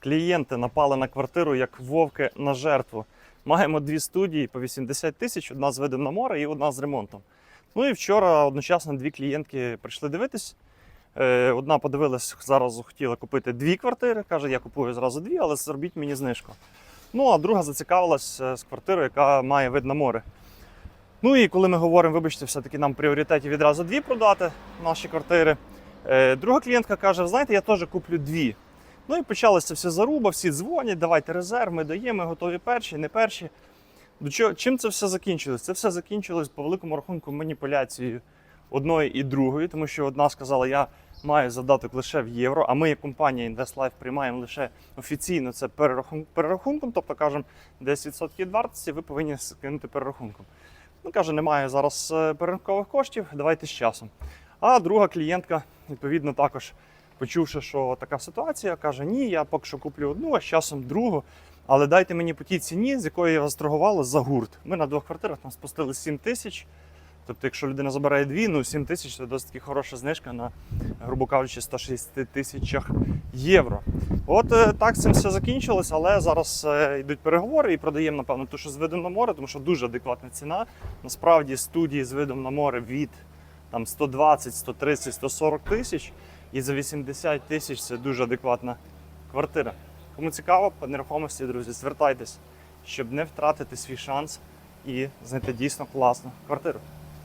Клієнти напали на квартиру як вовки на жертву. Маємо дві студії по 80 тисяч, одна з видом на море і одна з ремонтом. Ну і вчора одночасно дві клієнтки прийшли дивитись. Е, Одна подивилась, зараз хотіла купити дві квартири. Каже, я купую зразу дві, але зробіть мені знижку. Ну а друга зацікавилась е, з квартирою, яка має вид на море. Ну і коли ми говоримо, вибачте, все-таки нам пріоритеті відразу дві продати наші квартири. Е, Друга клієнтка каже: знаєте, я теж куплю дві. Ну і почалося все заруба, всі дзвонять, давайте резерв, ми даємо, ми готові перші, не перші. Чим це все закінчилось? Це все закінчилось по великому рахунку маніпуляцією одної і другої, тому що одна сказала, я маю задаток лише в євро, а ми, як компанія InvestLife, приймаємо лише офіційно це перерахун- перерахунком, тобто кажемо 10% від вартості, ви повинні скинути перерахунком. Ну, каже, немає зараз е, перерахункових коштів, давайте з часом. А друга клієнтка, відповідно, також почувши, що така ситуація, каже: Ні, я поки що куплю одну, а з часом другу. Але дайте мені по тій ціні, з якої я вас торгувала за гурт. Ми на двох квартирах там спустили 7 тисяч. Тобто, якщо людина забирає дві, ну 7 тисяч це досить таки хороша знижка на, грубо кажучи, 160 тисячах євро. От е, так цим все закінчилось, але зараз е, йдуть переговори і продаємо, напевно, ту, що з видом на море, тому що дуже адекватна ціна. Насправді студії з видом на море від там, 120, 130, 140 тисяч. І за 80 тисяч це дуже адекватна квартира. Кому цікаво, по нерухомості, друзі, звертайтесь, щоб не втратити свій шанс і знайти дійсно класну квартиру.